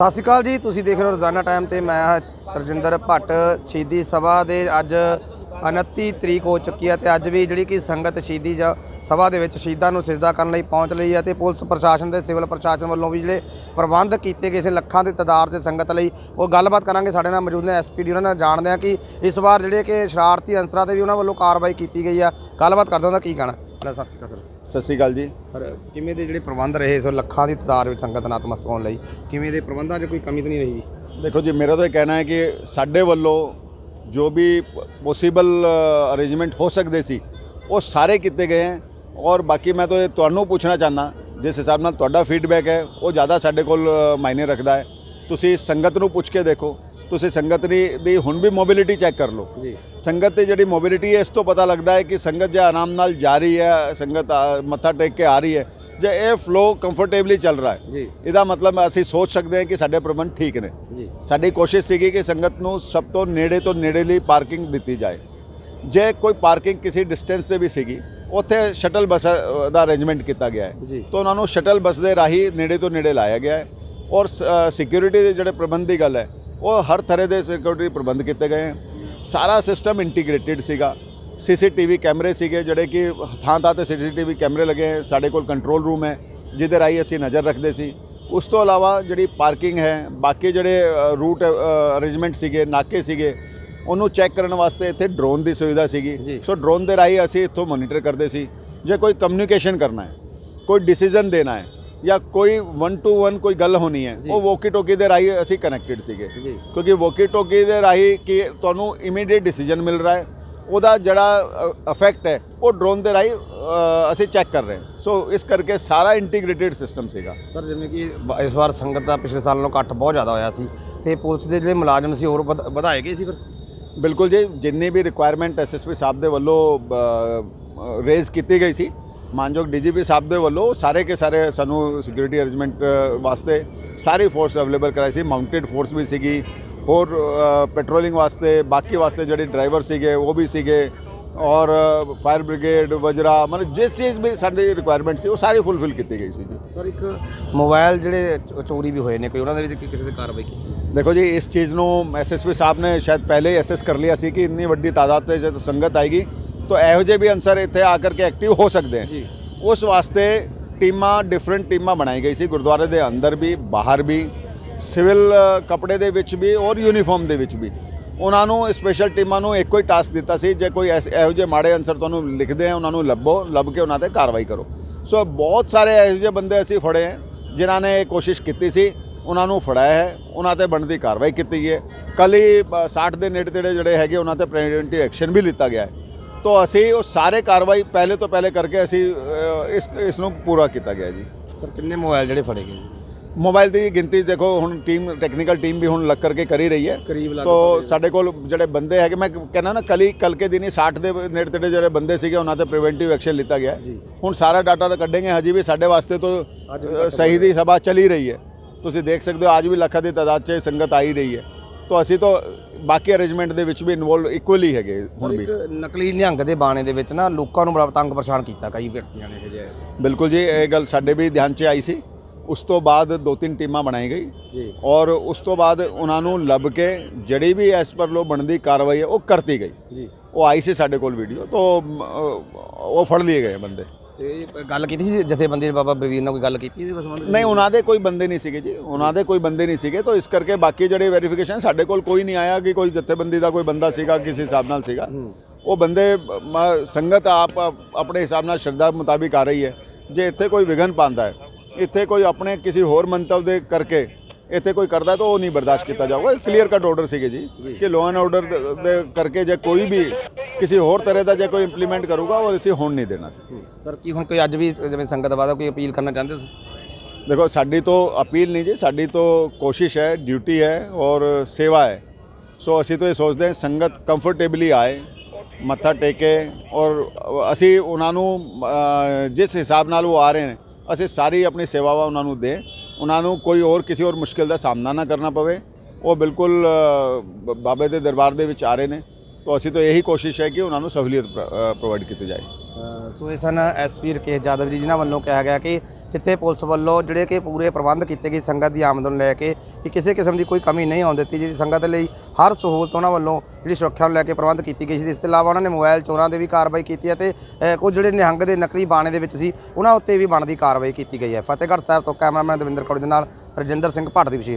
ਸਤਿ ਸ਼੍ਰੀ ਅਕਾਲ ਜੀ, ਤੁਸੀਂ ਦੇਖ ਰਹੇ ਹੋ ਰੋਜ਼ਾਨਾ ਟਾਈਮ ਤੇ ਮੈਂ ਹਾਂ ਰਜਿੰਦਰ ਭੱਟ। ਸ਼ਹੀਦੀ ਸਭਾ ਦੇ ਅੱਜ 29 ਤਰੀਕ ਹੋ ਚੁੱਕੀ ਹੈ ਤੇ ਅੱਜ ਵੀ ਜਿਹੜੀ ਕਿ ਸੰਗਤ ਸ਼ਹੀਦੀ ਜ- ਸਭਾ ਦੇ ਵਿੱਚ ਸ਼ਹੀਦਾਂ ਨੂੰ ਸਿਜਦਾ ਕਰਨ ਲਈ ਪਹੁੰਚ ਲਈ ਹੈ ਤੇ ਪੁਲਿਸ ਪ੍ਰਸ਼ਾਸਨ ਤੇ ਸਿਵਲ ਪ੍ਰਸ਼ਾਸਨ ਵੱਲੋਂ ਵੀ ਜਿਹੜੇ ਪ੍ਰਬੰਧ ਕੀਤੇ ਗਏ ਸੀ ਲੱਖਾਂ ਦੇ ਤਦਾਰ 'ਚ ਸੰਗਤ ਲਈ, ਉਹ ਗੱਲਬਾਤ ਕਰਾਂਗੇ। ਸਾਡੇ ਨਾਲ ਮੌਜੂਦ ਨੇ ਐਸਪੀਡੀ ਉਹਨਾਂ ਨਾਲ ਜਾਣਦੇ ਆ ਕਿ ਇਸ ਵਾਰ ਜਿਹੜੇ ਕਿ ਸ਼ਰਾਰਤੀ ਅਨਸਰਾਂ ਤੇ ਵੀ ਉਹਨਾਂ ਵੱਲੋਂ ਕਾਰਵਾਈ ਕੀਤੀ ਗਈ ਆ। ਗੱਲਬਾਤ ਕਰਦੇ ਹਾਂ ਉਹਦਾ ਕੀ ਕਹਿਣਾ ਸਤਿ ਸ਼੍ਰੀ ਅਕਾਲ ਸਰ। ਸਤਿ ਸ਼੍ਰੀ ਅਕਾਲ ਜੀ। ਸਰ ਕਿਵੇਂ ਦੇ ਜਿਹੜੇ ਪ੍ਰਬੰਧ ਰਹੇ ਸੋ ਲੱਖਾਂ ਦੀ ਤਾਦਾਦ ਵਿੱਚ ਸੰਗਤ ਨਤਮਸਤਕ ਹੋਣ ਲਈ? ਕਿਵੇਂ ਦੇ ਪ੍ਰਬੰਧਾਂ 'ਚ ਕੋਈ ਕਮੀ ਤਾਂ ਨਹੀਂ ਰਹੀ? ਦੇਖੋ ਜੀ ਮੇਰਾ ਤਾਂ ਇਹ ਕਹਿਣਾ ਹੈ ਕਿ ਸਾਡੇ ਵੱਲੋਂ ਜੋ ਵੀ ਪੋਸੀਬਲ ਅਰੇਂਜਮੈਂਟ ਹੋ ਸਕਦੇ ਸੀ ਉਹ ਸਾਰੇ ਕੀਤੇ ਗਏ ਹੈ ਔਰ ਬਾਕੀ ਮੈਂ ਤਾਂ ਤੁਹਾਨੂੰ ਪੁੱਛਣਾ ਚਾਹਨਾ ਜਿਸ ਹਿਸਾਬ ਨਾਲ ਤੁਹਾਡਾ ਫੀਡਬੈਕ ਹੈ ਉਹ ਜ਼ਿਆਦਾ ਸਾਡੇ ਕੋਲ ਮਾਇਨੇ ਰੱਖਦਾ ਹੈ। ਤੁਸੀਂ ਸੰਗਤ ਨੂੰ ਪੁੱਛ ਕੇ ਦੇਖੋ ਤੁਸੀਂ ਸੰਗਤ ਦੀ ਦੀ ਹੁਣ ਵੀ ਮੋਬਿਲਿਟੀ ਚੈੱਕ ਕਰ ਲਓ। ਜੀ। ਸੰਗਤ ਦੀ ਜਿਹੜੀ ਮੋਬਿਲਿਟੀ ਹੈ ਇਸ ਤੋਂ ਪਤਾ ਲੱਗਦਾ ਹੈ ਕਿ ਸੰਗਤ ਜੇ ਆਰਾਮ ਨਾਲ ਜਾ ਰਹੀ ਹੈ ਸੰਗਤ ਮੱਥਾ ਟੇਕ ਕੇ ਆ ਰਹੀ ਹੈ ਜੇ ਇਹ ਫਲੋ ਕੰਫਰਟੇਬਲੀ ਚੱਲ ਰਿਹਾ ਹੈ ਜੀ। ਇਹਦਾ ਮਤਲਬ ਅਸੀਂ ਸੋਚ ਸਕਦੇ ਹਾਂ ਕਿ ਸਾਡੇ ਪ੍ਰਬੰਧ ਠੀਕ ਨੇ। ਜੀ। ਸਾਡੀ ਕੋਸ਼ਿਸ਼ ਸੀਗੀ ਕਿ ਸੰਗਤ ਨੂੰ ਸਭ ਤੋਂ ਨੇੜੇ ਤੋਂ ਨੇੜੇਲੀ ਪਾਰਕਿੰਗ ਦਿੱਤੀ ਜਾਏ। ਜੇ ਕੋਈ ਪਾਰਕਿੰਗ ਕਿਸੇ ਡਿਸਟੈਂਸ ਤੇ ਵੀ ਸੀਗੀ ਉੱਥੇ ਸ਼ਟਲ ਬੱਸ ਦਾ ਅਰੇਂਜਮੈਂਟ ਕੀਤਾ ਗਿਆ ਹੈ। ਜੀ। ਤਾਂ ਉਹਨਾਂ ਨੂੰ ਸ਼ਟਲ ਬੱਸ ਦੇ ਰਾਹੀਂ ਨੇੜੇ ਤੋਂ ਨੇੜੇ ਲਾਇਆ ਗਿਆ ਹੈ। ਔਰ ਸਿਕਿਉਰਿਟੀ ਦੇ ਜਿਹੜੇ ਪ੍ਰਬੰਧ ਦੀ ਗੱਲ ਹੈ ਉਹ ਹਰ ਤਰ੍ਹਾਂ ਦੇ ਸਿਕਿਉਰਿਟੀ ਪ੍ਰਬੰਧ ਕੀਤੇ ਗਏ ਸਾਰਾ ਸਿਸਟਮ ਇੰਟੀਗ੍ਰੇਟਿਡ ਸੀਗਾ। ਸੀਸੀਟੀਵੀ ਕੈਮਰੇ ਸੀਗੇ ਜਿਹੜੇ ਕਿ ਥਾਂ ਥਾਂ ਤੇ ਸੀਸੀਟੀਵੀ ਕੈਮਰੇ ਲੱਗੇ ਸਾਡੇ ਕੋਲ ਕੰਟਰੋਲ ਰੂਮ ਹੈ ਜਿਹਦੇ ਰਾਹੀਂ ਅਸੀਂ ਨਜ਼ਰ ਰੱਖਦੇ ਸੀ। ਉਸ ਤੋਂ ਇਲਾਵਾ ਜਿਹੜੀ ਪਾਰਕਿੰਗ ਹੈ ਬਾਕੀ ਜਿਹੜੇ ਰੂਟ ਅਰੇਂਜਮੈਂਟ ਸੀਗੇ ਨਾਕੇ ਸੀਗੇ ਉਹਨੂੰ ਚੈੱਕ ਕਰਨ ਵਾਸਤੇ ਇੱਥੇ ਡਰੋਨ ਦੀ ਸੁਵਿਧਾ। ਸੀਗੀ। ਸੋ ਡਰੋਨ ਦੇ ਰਾਹੀਂ ਅਸੀਂ ਇੱਥੋਂ ਮੋਨੀਟਰ ਕਰਦੇ ਸੀ। ਜੇ ਕੋਈ ਕਮਿਊਨੀਕੇਸ਼ਨ ਕਰਨਾ ਹੈ ਕੋਈ ਡਿਸੀਜਨ ਦੇਣਾ ਹੈ ਜਾਂ ਕੋਈ 1 ਟੂ 1 ਕੋਈ ਗੱਲ ਹੋਣੀ ਹੈ। ਉਹ ਵੋਕੀ ਟੋਕੀ ਦੇ ਰਾਹੀਂ ਅਸੀਂ ਕਨੈਕਟਡ ਸੀਗੇ। ਕਿਉਂਕਿ ਵੋਕੀ ਟੋਕੀ ਦੇ ਰਾਹੀਂ ਕਿ ਤੁਹਾਨੂੰ ਇਮੀਡੀਏਟ ਡਿਸੀਜਨ ਮਿਲ ਰਿਹਾ ਹੈ ਉਹਦਾ ਜਿਹੜਾ ਇਫੈਕਟ ਹੈ ਉਹ ਡਰੋਨ ਦੇ ਰਾਹੀਂ ਅਸੀਂ ਚੈੱਕ ਕਰ ਰਹੇ ਹਾਂ। ਸੋ ਇਸ ਕਰਕੇ ਸਾਰਾ ਇੰਟੀਗ੍ਰੇਟਿਡ ਸਿਸਟਮ ਸੀਗਾ। ਸਰ ਜਿਵੇਂ ਕਿ ਇਸ ਵਾਰ ਸੰਗਤ ਦਾ ਪਿਛਲੇ ਸਾਲ ਨਾਲੋਂ ਇਕੱਠ ਬਹੁਤ ਜ਼ਿਆਦਾ ਹੋਇਆ ਸੀ ਤੇ ਪੁਲਿਸ ਦੇ ਜਿਹੜੇ ਮੁਲਾਜ਼ਮ ਸੀ ਹੋਰ ਵਧ- ਵਧਾਏ ਗਏ ਸੀ ਫਿਰ? ਬਿਲਕੁਲ ਜੀ ਜਿੰਨੀ ਵੀ ਰਿਕੁਆਇਰਮੈਂਟ ਐਸਐਸਪੀ ਸਾਹਿਬ ਦੇ ਵੱਲੋਂ ਰੇਜ਼ ਕੀਤੀ ਗਈ ਸੀ ਮਾਨਯੋਗ ਡੀਜੀਪੀ ਸਾਹਿਬ ਦੇ ਵੱਲੋਂ ਸਾਰੇ ਕੇ ਸਾਰੇ ਸਾਨੂੰ ਸਿਕਿਉਰਿਟੀ ਅਰੇਂਜਮੈਂਟ ਵਾਸਤੇ ਸਾਰੀ ਫੋਰਸ ਅਵੇਲੇਬਲ ਕਰਾਈ ਸੀ। ਮਾਊਂਟਡ ਫੋਰਸ ਵੀ ਸੀਗੀ ਹੋਰ ਪੈਟਰੋਲਿੰਗ ਵਾਸਤੇ ਬਾਕੀ ਵਾਸਤੇ ਜਿਹੜੇ ਡਰਾਈਵਰ ਸੀਗੇ ਉਹ ਵੀ ਸੀਗੇ ਔਰ ਫਾਇਰ ਬ੍ਰਿਗੇਡ ਵਜਰਾ ਮਤਲਬ ਜਿਸ ਚੀਜ਼ ਵੀ ਸਾਡੀ ਰਿਕੁਆਇਰਮੈਂਟ ਸੀ ਉਹ ਸਾਰੀ ਫੁੱਲਫਿਲ ਕੀਤੀ ਗਈ ਸੀ ਜੀ। ਸਰ ਇੱਕ ਮੋਬਾਈਲ ਜਿਹੜੇ ਚੋਰੀ ਵੀ ਹੋਏ ਨੇ ਕੋਈ ਉਹਨਾਂ ਦੇ ਵਿੱਚ ਕਿਸੇ ਤੇ ਕਾਰਵਾਈ ਕੀਤੀ? ਦੇਖੋ ਜੀ ਇਸ ਚੀਜ਼ ਨੂੰ ਐਸਐਸਪੀ ਸਾਹਿਬ ਨੇ ਸ਼ਾਇਦ ਪਹਿਲੇ ਹੀ ਅਸੈਸ ਕਰ ਲਿਆ ਸੀ ਕਿ ਇੰਨੀ ਵੱਡੀ ਤਾਦਾਦ ਤੇ ਜਦੋਂ ਸੰਗਤ ਆਏਗੀ ਤਾਂ ਇਹੋ ਜਿਹੇ ਵੀ ਅਨਸਰ ਇੱਥੇ ਆ ਕਰਕੇ ਐਕਟਿਵ ਹੋ ਸਕਦੇ ਜੀ। ਹਨ ਉਸ ਵਾਸਤੇ ਟੀਮਾਂ ਡਿਫਰੈਂਟ ਟੀਮਾਂ ਬਣਾਈ ਗਈ ਸੀ। ਗੁਰਦੁਆਰੇ ਦੇ ਅੰਦਰ ਵੀ ਬਾਹਰ ਵੀ ਸਿਵਲ ਕੱਪੜੇ ਦੇ ਵਿੱਚ ਵੀ ਔਰ ਯੂਨੀਫਾਰਮ ਦੇ ਵਿੱਚ ਵੀ। ਉਹਨਾਂ ਨੂੰ ਸਪੈਸ਼ਲ ਟੀਮਾਂ ਨੂੰ ਇੱਕੋ ਹੀ ਟਾਸਕ ਦਿੱਤਾ ਸੀ। ਜੇ ਕੋਈ ਇਹੋ ਜਿਹੇ ਮਾੜੇ ਅਨਸਰ ਤੁਹਾਨੂੰ ਲਿਖਦੇ ਆ ਉਹਨਾਂ ਨੂੰ ਲੱਭੋ ਲੱਭ ਕੇ ਉਹਨਾਂ ਤੇ ਕਾਰਵਾਈ ਕਰੋ। ਸੋ ਬਹੁਤ ਸਾਰੇ ਇਹੋ ਜਿਹੇ ਬੰਦੇ ਅਸੀਂ ਫੜੇ ਹੈ ਜਿਨ੍ਹਾਂ ਨੇ ਇਹ ਕੋਸ਼ਿਸ਼ ਕੀਤੀ ਸੀ। ਉਹਨਾਂ ਨੂੰ ਫੜਾਇਆ ਹੈ। ਉਹਨਾਂ ਤੇ ਬਣਦੀ ਕਾਰਵਾਈ ਕੀਤੀ ਗਈ ਹੈ। ਕੱਲ੍ਹ ਹੀ ਬ- 60 ਦੇ ਨੇੜੇ ਤੇੜੇ ਜਿਹੜੇ ਹੈਗੇ ਉਹਨਾਂ ਤੇ ਪ੍ਰੀਵੈਂਟਿਵ ਐਕਸ਼ਨ ਵੀ ਲਿੱਤਾ ਗਿਆ ਹੈ। ਤੋਂ ਅਸੀਂ ਉਹ ਸਾਰੇ ਕਾਰਵਾਈ ਪਹਿਲੇ ਤੋਂ ਪਹਿਲੇ ਕਰਕੇ ਅਸੀਂ ਅ, ਇਸ ਇਸ ਨੂੰ ਪੂਰਾ ਕੀਤਾ ਗਿਆ ਜੀ। ਸਰ ਕਿੰਨੇ ਮੋਬਾਈਲ ਜਿਹੜੇ ਫੜੇ ਗਏ? ਮੋਬਾਈਲ ਦੀ ਗਿਣਤੀ ਦੇਖੋ ਹੁਣ ਟੀਮ ਟੈਕਨੀਕਲ ਟੀਮ ਵੀ ਹੁਣ ਲੱਗ ਕਰਕੇ ਕਰ ਹੀ ਰਹੀ ਹੈ। ਕਰੀਬ ਲੱਗ ਤੋ ਸਾਡੇ ਕੋਲ ਜਿਹੜੇ ਬੰਦੇ ਹੈਗੇ ਮੈਂ ਕਹਿੰਦਾ ਨਾ ਕਲੀ ਕੱਲ ਕੇ ਦਿਨ ਹੀ 60 ਦੇ ਨੇੜੇ ਤੇੜੇ ਜਿਹੜੇ ਬੰਦੇ ਸੀਗੇ ਉਹਨਾਂ ਤੇ ਪ੍ਰੀਵੈਂਟਿਵ ਐਕਸ਼ਨ ਲਿੱਤਾ ਗਿਆ। ਹੈ। ਜੀ। ਹੁਣ ਸਾਰਾ ਡਾਟਾ ਤਾਂ ਕੱਢेंगे ਹਜੀ ਵੀ ਸਾਡੇ ਵਾਸਤੇ ਤੋਂ ਅੱਜ ਵੀ ਅ, ਸਹੀ ਦੀ। ਸਭਾ ਚੱਲ ਹੀ ਰਹੀ ਹੈ। ਤੁਸੀਂ ਦੇਖ ਸਕਦੇ ਹੋ ਅੱਜ ਵੀ ਲੱਖਾਂ ਦੀ ਤਾਦਾਦ 'ਚ ਸੰਗਤ ਆ ਹੀ ਰਹੀ ਹੈ। ਤਾਂ ਅਸੀਂ ਤਾਂ ਬਾਕੀ ਅਰੇਂਜਮੈਂਟ ਦੇ ਵਿੱਚ ਵੀ ਇਨਵੋਲਵ ਇਕੁਅਲੀ ਹੈਗੇ ਹੁਣ ਵੀ। ਨਕਲੀ ਨਿਹੰਗ ਦੇ ਬਾਣੇ ਦੇ ਵਿੱਚ ਨਾ ਲੋਕਾਂ ਨੂੰ ਬੜਾ ਤੰਗ ਪਰੇਸ਼ਾਨ ਕੀਤਾ ਕਈ ਵਿਅਕਤੀਆਂ ਨੇ ਇਹ ਜਿਹੇ। ਬਿਲਕੁਲ ਜੀ ਇਹ ਗੱਲ ਸਾਡੇ ਵੀ ਧਿਆਨ 'ਚ ਆਈ ਸੀ। ਉਸ ਤੋਂ ਬਾਅਦ ਦੋ ਤਿੰਨ ਟੀਮਾਂ ਬਣਾਈ ਗਈ। ਜੀ। ਔਰ ਉਸ ਤੋਂ ਬਾਅਦ ਉਹਨਾਂ ਨੂੰ ਲੱਭ ਕੇ ਜਿਹੜੀ ਵੀ ਐਸ ਪਰ ਲੋ ਬਣਦੀ ਕਾਰਵਾਈ ਹੈ ਉਹ ਕਰਤੀ ਗਈ। ਜੀ। ਉਹ ਆਈ ਸੀ ਸਾਡੇ ਕੋਲ ਵੀਡੀਓ ਤੋਂ ਉਹ ਫੜ ਲਏ ਗਏ ਬੰਦੇ। ਗੱਲ ਕੀਤੀ ਸੀ ਜਥੇਬੰਦੀ ਬਾਬਾ ਬਲਵੀਰ ਨਾਲ ਕੋਈ ਗੱਲ ਕੀਤੀ ਸੀ ਸੰਬੰਧ ਨਹੀਂ ਉਹਨਾਂ ਦੇ ਕੋਈ ਬੰਦੇ ਨਹੀਂ ਸੀਗੇ ਜੀ। ਉਹਨਾਂ ਦੇ ਕੋਈ ਬੰਦੇ ਨਹੀਂ ਸੀਗੇ ਤਾਂ ਇਸ ਕਰਕੇ ਬਾਕੀ ਜਿਹੜੇ ਵੈਰੀਫਿਕੇਸ਼ਨ ਸਾਡੇ ਕੋਲ ਕੋਈ ਨਹੀਂ ਆਇਆ ਕਿ ਕੋਈ ਜਥੇਬੰਦੀ ਦਾ ਕੋਈ ਬੰਦਾ ਸੀਗਾ ਕਿਸੇ ਹਿਸਾਬ ਨਾਲ ਸੀਗਾ। ਉਹ ਬੰਦੇ ਸੰਗਤ ਆਪ ਆਪਣੇ ਹਿਸਾਬ ਨਾਲ ਸ਼ਰਧਾ ਮੁਤਾਬਿਕ ਆ ਰਹੀ ਹੈ। ਜੇ ਇੱਥੇ ਕੋਈ ਵਿਘਨ ਪਾਉਂਦਾ ਹੈ ਇੱਥੇ ਕੋਈ ਆਪਣੇ ਕਿਸੇ ਹੋਰ ਮੰਤਵ ਦੇ ਕਰਕੇ ਇੱਥੇ ਕੋਈ ਕਰਦਾ ਤਾਂ ਉਹ ਨਹੀਂ ਬਰਦਾਸ਼ਤ ਕੀਤਾ ਜਾਊਗਾ। ਕਲੀਅਰ ਕੱਟ ਆਰਡਰ ਸੀਗੇ ਜੀ ਕਿ ਲਾਅ ਐਂਡ ਆਰਡਰ ਦੇ ਕਰਕੇ ਜੇ ਕੋਈ ਵੀ ਕਿਸੇ ਹੋਰ ਤਰ੍ਹਾਂ ਦਾ ਜੇ ਕੋਈ ਇੰਪਲੀਮੈਂਟ ਕਰੂਗਾ ਉਹ ਅਸੀਂ ਹੋਣ ਨਹੀਂ ਦੇਣਾ ਸੀ। ਸਰ ਕੀ ਹੁਣ ਕੋਈ ਅੱਜ ਵੀ ਜਿਵੇਂ ਸੰਗਤ ਵਾਦਾ ਕੋਈ ਅਪੀਲ ਕਰਨਾ ਚਾਹੁੰਦੇ ਹੋ ਦੇਖੋ ਸਾਡੀ ਤੋਂ ਅਪੀਲ ਨਹੀਂ ਜੀ ਸਾਡੀ ਤੋਂ ਕੋਸ਼ਿਸ਼ ਹੈ ਡਿਊਟੀ ਹੈ ਔਰ ਸੇਵਾ ਹੈ। ਸੋ ਅਸੀਂ ਤਾਂ ਇਹ ਸੋਚਦੇ ਹਾਂ ਸੰਗਤ ਕੰਫਰਟੇਬਲੀ ਆਏ ਮੱਥਾ ਟੇਕੇ ਔਰ ਅਸੀਂ ਉਹਨਾਂ ਨੂੰ ਅ, ਜਿਸ ਹਿਸਾਬ ਨਾਲ ਉਹ ਆ ਰਹੇ ਨੇ ਅਸੀਂ ਸਾਰੀ ਆਪਣੀ ਸੇਵਾਵਾਂ ਉਹਨਾਂ ਨੂੰ ਦੇ ਉਹਨਾਂ ਨੂੰ ਕੋਈ ਹੋਰ ਕਿਸੇ ਹੋਰ ਮੁਸ਼ਕਿਲ ਦਾ ਸਾਹਮਣਾ ਨਾ ਕਰਨਾ ਪਵੇ। ਉਹ ਬਿਲਕੁਲ ਅ, ਬ- ਬਾਬੇ ਦੇ ਦਰਬਾਰ ਦੇ ਵਿੱਚ ਆ ਰਹੇ ਨੇ। ਤਾਂ ਅਸੀਂ ਤਾਂ ਇਹੀ ਕੋਸ਼ਿਸ਼ ਹੈ ਕਿ ਉਹਨਾਂ ਨੂੰ ਸਹੂਲੀਅਤ ਪ੍ਰੋਵਾਈਡ ਕੀਤੀ ਜਾਏ। ਸੋ ਇਹ ਸਨ ਐਸਪੀ ਰਕੇਸ਼ ਜਾਦਵ ਜੀ, ਜਿਨ੍ਹਾਂ ਵੱਲੋਂ ਕਿਹਾ ਗਿਆ ਕਿ ਜਿੱਥੇ ਪੁਲਿਸ ਵੱਲੋਂ ਜਿਹੜੇ ਕਿ ਪੂਰੇ ਪ੍ਰਬੰਧ ਕੀਤੇ ਗਏ ਸੰਗਤ ਦੀ ਆਮਦ ਨੂੰ ਲੈ ਕੇ ਕਿ ਕਿਸੇ ਕਿਸਮ ਦੀ ਕੋਈ ਕਮੀ ਨਹੀਂ ਆਉਣ ਦਿੱਤੀ, ਜਿਹਦੀ ਸੰਗਤ ਲਈ ਹਰ ਸਹੂਲਤ ਉਹਨਾਂ ਵੱਲੋਂ ਜਿਹੜੀ ਸੁਰੱਖਿਆ ਨੂੰ ਲੈ ਕੇ ਪ੍ਰਬੰਧ ਕੀਤੀ ਗਈ ਸੀ। ਇਸ ਤੋਂ ਇਲਾਵਾ ਉਹਨਾਂ ਨੇ ਮੋਬਾਈਲ ਚੋਰਾਂ ਤੇ ਵੀ ਕਾਰਵਾਈ ਕੀਤੀ ਹੈ ਤੇ ਕੁਝ ਜਿਹੜੇ ਨਿਹੰਗ ਦੇ ਨਕਲੀ ਬਾਣੇ ਦੇ ਵਿੱਚ ਸੀ, ਉਹਨਾਂ ਉੱਤੇ ਵੀ ਬਣਦੀ ਕਾਰਵਾਈ ਕੀਤੀ ਗਈ ਹੈ। ਫਤਿਹਗੜ੍ਹ ਸਾਹਿਬ ਤੋਂ ਕੈਮਰਾਮੈਨ ਦਵਿੰਦਰ ਕੌਰ ਦੇ ਨਾਲ ਰਜਿੰਦਰ ਸਿੰਘ ਭੱਟ ਦੀ ਵਿਸ਼ੇਸ਼